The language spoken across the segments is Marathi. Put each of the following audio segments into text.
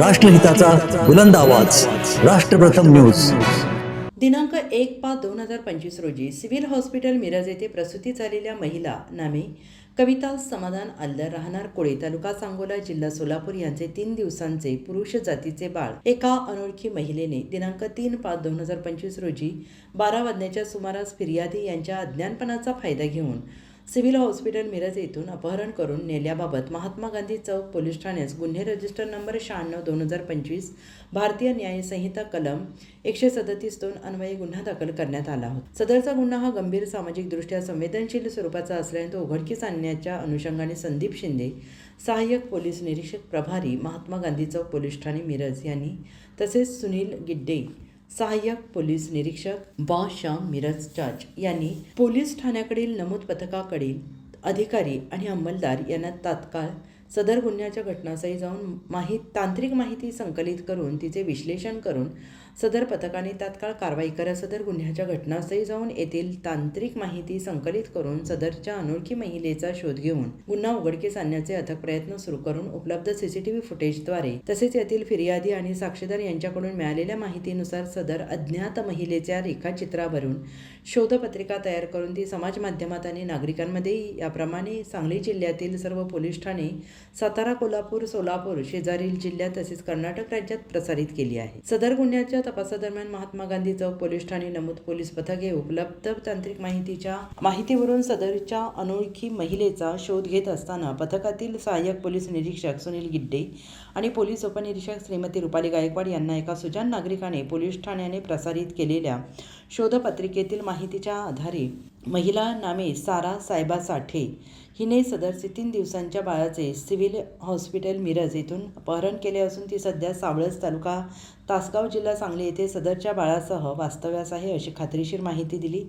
राष्ट्रहिताचा बुलंद आवाज. राष्ट्रप्रथम न्यूज. दिनांक एक पाच दोन हजार पंचवीस रोजी सिव्हिल हॉस्पिटल मिरज येथे प्रसूती झालेल्या महिला नामे कविता समाधान आल्दर राहणार कोळे तालुका सांगोला जिल्हा सोलापूर यांचे तीन दिवसांचे पुरुष जातीचे बाळ एका अनोळखी महिलेने दिनांक तीन पाच दोन हजार पंचवीस रोजी बारा वाजण्याच्या सुमारास फिर्यादी यांच्या अज्ञानपणाचा फायदा घेऊन सिव्हिल हॉस्पिटल मिरज येथून अपहरण करून नेल्याबाबत महात्मा गांधी चौक पोलीस ठाण्यास गुन्हे रजिस्टर नंबर शहाण्णव दोन हजार पंचवीस भारतीय न्याय संहिता कलम एकशे सदतीस दोन अन्वये गुन्हा दाखल करण्यात आला होता. सदरचा गुन्हा हा गंभीर सामाजिकदृष्ट्या संवेदनशील स्वरूपाचा असल्याने तो उघडकीस आणण्याच्या अनुषंगाने संदीप शिंदे सहाय्यक पोलीस निरीक्षक प्रभारी महात्मा गांधी चौक पोलीस ठाणे मिरज यांनी तसेच सुनील गिड्डे सहाय्यक पोलीस निरीक्षक बा श्याम मिरज चाच यांनी पोलीस ठाण्याकडील नमूद पथकाकडील अधिकारी आणि अंमलदार यांना तात्काळ सदर गुन्ह्याच्या घटनास्थळी जाऊन माहीत तांत्रिक माहिती संकलित करून तिचे विश्लेषण करून सदर पथकाने तात्काळ कारवाई करत सदर गुन्ह्याच्या घटनास्थळी जाऊन येथील तांत्रिक माहिती संकलित करून सदरच्या अनोळखी महिलेचा शोध घेऊन गुन्हा उघडकीस आणण्याचे अथक प्रयत्न सुरू करून उपलब्ध सीसीटीव्ही फुटेजद्वारे तसेच येथील फिर्यादी आणि साक्षीदार यांच्याकडून मिळालेल्या माहितीनुसार सदर अज्ञात महिलेच्या रेखाचित्रावरून शोधपत्रिका तयार करून ती समाज माध्यमात आणि नागरिकांमध्ये याप्रमाणे सांगली जिल्ह्यातील सर्व पोलीस ठाणे सातारा कोल्हापूर सोलापूर शेजारील जिल्ह्यात तसेच कर्नाटक राज्यात प्रसारित केली आहे. सदर गुन्ह्याच्या तपासादरम्यान महात्मा गांधी चौक पोलीस ठाणे नमूद पोलीस पथके उपलब्ध तांत्रिक माहितीच्या माहितीवरून सदरच्या अनोळखी महिलेचा शोध घेत असताना पथकातील सहाय्यक पोलीस निरीक्षक सुनील गिड्डे आणि पोलीस उपनिरीक्षक श्रीमती रुपाली गायकवाड यांना एका सुजान नागरिकाने पोलीस ठाण्याने प्रसारित केलेल्या शोधपत्रिकेतील माहितीच्या आधारे महिला नामे सारा सायबा साठे. हिने सदरचे तीन दिवसांच्या बाळाचे सिव्हिल हॉस्पिटल मिरज येथून अपहरण केले असून ती सध्या सावळज तालुका तासगाव जिल्हा सांगली येथे सदरच्या बाळासह वास्तव्यास आहे अशी खात्रीशीर माहिती दिली.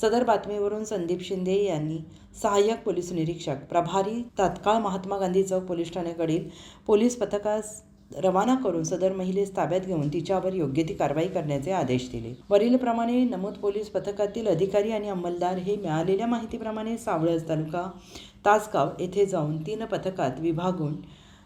सदर बातमीवरून संदीप शिंदे यांनी सहाय्यक पोलीस निरीक्षक प्रभारी तात्काळ महात्मा गांधी चौक पोलीस ठाण्याकडील पोलीस पथकास रवाना करून सदर महिलेस ताब्यात घेऊन तिच्यावर योग्य ती कारवाई करण्याचे आदेश दिले. वरीलप्रमाणे नमूद पोलीस पथकातील अधिकारी आणि अंमलदार हे मिळालेल्या माहितीप्रमाणे सावळज तालुका तासगाव येथे जाऊन तीन पथकात विभागून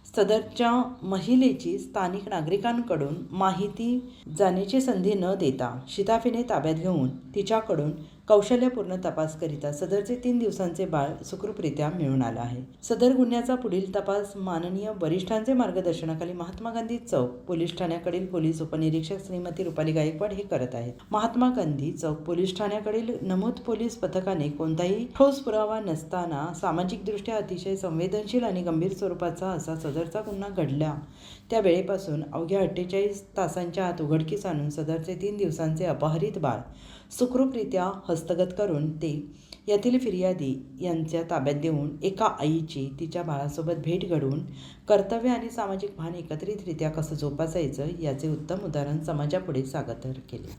सदरच्या महिलेची स्थानिक नागरिकांकडून माहिती जाण्याची संधी न देता शिताफीने ताब्यात घेऊन तिच्याकडून कौशल्यपूर्ण तपास करिता सदरचे तीन दिवसांचे बाळ सुखरूपरित्या मिळून आलं आहे. सदर गुन्ह्याचा पुढील तपास माननीय वरिष्ठांचे मार्गदर्शनाखाली महात्मा गांधी चौक पोलीस ठाण्याकडील पोलीस उपनिरीक्षक श्रीमती रुपाली गायकवाड हे करत आहेत. महात्मा गांधी चौक पोलीस ठाण्याकडील नमूद पोलीस पथकाने कोणताही ठोस पुरावा नसताना सामाजिकदृष्ट्या अतिशय संवेदनशील आणि गंभीर स्वरूपाचा असा सदरचा गुन्हा घडला. त्या वेळेपासून अवघ्या अठ्ठेचाळीस तासांच्या आत उघडकीस आणून सदरचे तीन दिवसांचे अपहरित बाळ सुखरूपरित्या हस्तगत करून ते येथील फिर्यादी यांच्या ताब्यात देऊन एका आईची तिच्या बाळासोबत भेट घडवून कर्तव्य आणि सामाजिक भान एकत्रितरित्या कसं जोपासायचं याचे उत्तम उदाहरण समाजापुढे सादर केले.